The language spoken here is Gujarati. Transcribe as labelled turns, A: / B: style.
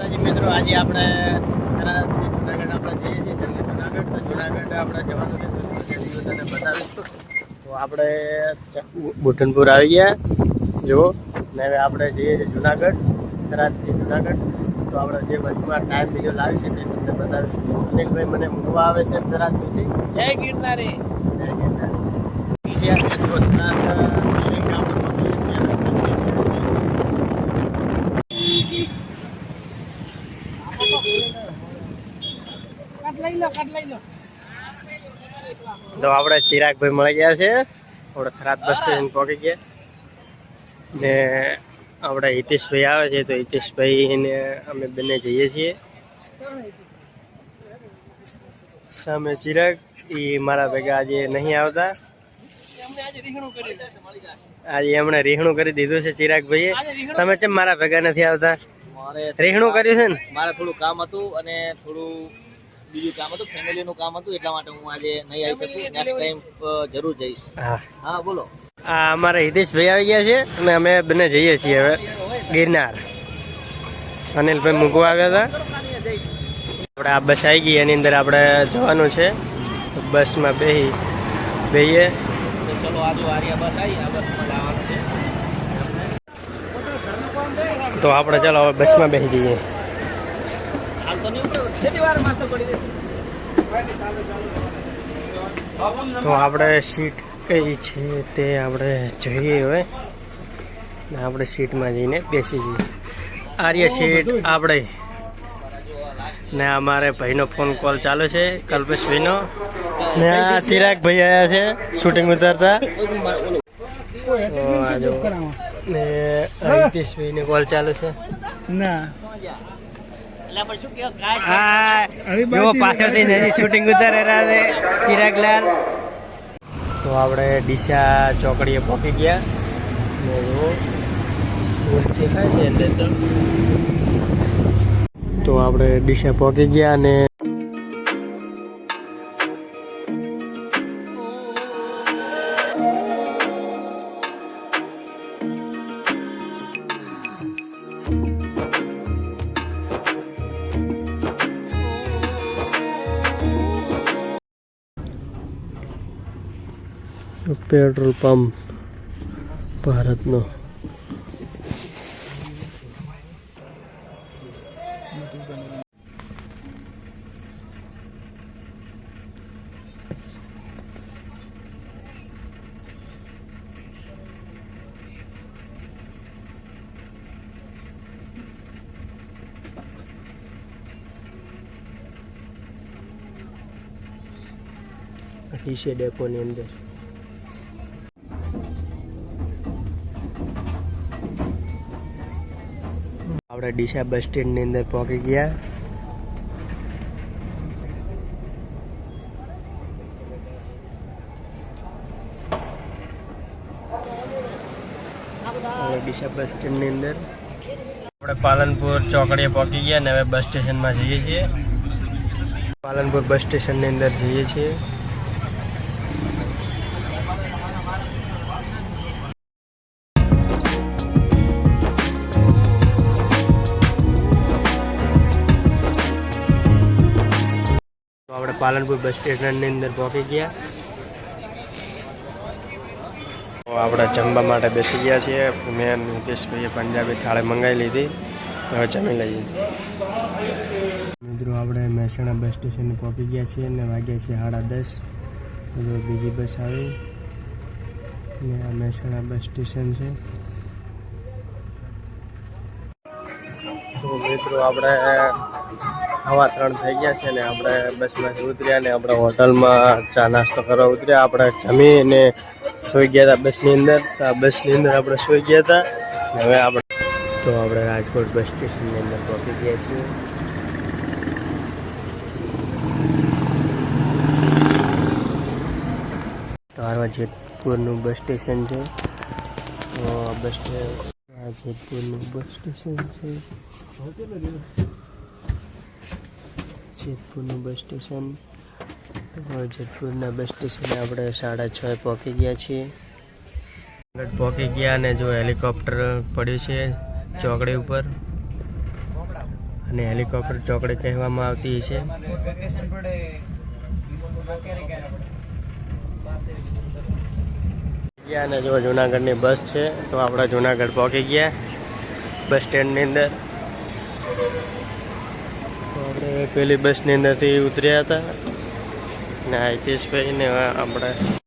A: મિત્રો આજે આપણે જુનાગઢ આપણે જઈએ છીએ. જલ્દી જુનાગઢ તો જુનાગઢ આપણે જવાનું છે તને બતાવીશું. તો આપણે બુટનપુર આવી ગયા. જુઓ ને હવે આપણે જઈએ છીએ જુનાગઢ થરાદથી જુનાગઢ. તો આપણે જે વચમાં ટાઈમ બીજો લાગશે તે તમને બતાવીશું. અનિલભાઈ મને મૂકવા આવે છે થરાદ સુધી.
B: જય ગિરનારી.
A: જય ગિરનાર. બીજા છે તો થરાદ, અ, આપણે પહોંચીએ છીએ આપણે બસ સ્ટેન્ડ. તો આપણે ચિરાગભાઈ મળી ગયા છે. આપણે થરાદ બસ સ્ટેશન પહોંચી ગયા. ને આપણે હિતેશભાઈ આવે છે તો હિતેશભાઈને અમે બંને જઈએ છીએ. સામે ચિરાગ એ મારા ભેગા આજે નહીં આવતા. આજે એમણે રીહણું કરી દીધું છે ચિરાગભાઈએ. તમે કેમ મારા ભેગા નથી આવતા?
B: મારે
A: રીહણું કર્યું છે ને?
B: મારે થોડું કામ હતું અને થોડું બીજું કામ હતું ફેમિલી નું કામ હતું એટલા માટે હું આજે નહીં આવી શકું. નેક્સ્ટ ટાઈમ જરૂર જઈશ.
A: હા.
B: હા બોલો.
A: આ અમારા હિતેશભાઈ આવી ગયા છે અને અમે બંને જઈએ છીએ હવે. ગિરનાર. અનિલભાઈ મૂકવા આવ્યા હતા. આપણે આ બસ આવી ગઈ એની અંદર આપણે જવાનું છે. બસમાં બેસી બેહીએ.
B: તો ચલો આજુ આર્યા બસ આવી આ બસમાં જવાનું છે.
A: તો આપણે ચાલો હવે બસમાં બેસી જઈએ.
B: તો
A: આપણે સીટ કઈ છે તે આપણે જોઈએ હવે. ને આપણે સીટમાં જઈને બેસી જઈએ. આર્ય સીટ આપણે. ને અમારે ભાઈનો ફોન કોલ ચાલુ છે કલ્પેશભાઈનો ને આ ચિરાગભાઈ આવ્યા છે શૂટિંગ ઉતારતા. ને હિતેશભાઈને કોલ ચાલુ છે. હા જો પાછળથી નજી શૂટિંગ ઉતારે રહ્યા છે. ચિરાગલાલ તો આપણે ડીસા ચોકડીએ પહોંચી ગયા. દેખાય છે એટલે તો. તો આપણે ડીસા પહોંચી ગયા અને પેટ્રોલ પંપ ભારતનો ટીસી ડેપોની અંદર આપણે ડીસા બસ સ્ટેન્ડની અંદર પહોંચી ગયા. આપણે ડીસા બસ સ્ટેન્ડની અંદર. આપણે પાલનપુર ચોકડીએ પહોંચી ગયા ને હવે બસ સ્ટેશનમાં જઈએ છીએ. પાલનપુર બસ સ્ટેશનની અંદર જઈએ છીએ. પાલનપુર બસ સ્ટેશનની અંદર પહોંચી ગયા. તો આપણે જમવા માટે બેસી ગયા છીએ. મેં નીતિશભાઈએ પંજાબી થાળી મંગાવી લીધી. હવે જમી લઈએ. મિત્રો આપણે મહેસાણા બસ સ્ટેશને પહોંચી ગયા છીએ અને વાગ્યા છીએ સાડા દસ. બીજી બસ આવી. ને આ મહેસાણા બસ સ્ટેશન છે. તો મિત્રો આપણે હવા ત્રણ થઈ ગયા છે ને આપણે બસમાંથી ઉતર્યા ને આપણે હોટલમાં ચા નાસ્તો કરવા ઉતર્યા. આપણે જમીને સૂઈ ગયા હતા બસની અંદર. બસની અંદર આપણે સૂઈ ગયા હતા. હવે આપણે તો આપણે રાજકોટ બસ સ્ટેશનની અંદર પહોંચી ગયા છીએ. તો આ જેતપુરનું બસ સ્ટેશન છે. તો બસ જેતપુરનું બસ સ્ટેશન છે. જેતપુરનું બસ સ્ટેશન. જેતપુરના બસ સ્ટેશને આપણે સાડા છ પહોંચી ગયા છીએ. પહોંચી ગયા અને જો હેલિકોપ્ટર પડ્યું છે ચોકડી ઉપર. અને હેલિકોપ્ટર ચોકડી કહેવામાં આવતી છે. ગયા અને જો જુનાગઢની બસ છે, તો આપણે જુનાગઢ પહોંચી ગયા બસ સ્ટેન્ડની અંદર. આપણે પેલી બસની અંદરથી ઉતર્યા હતા. ને હિતેશભાઈ ને આપણે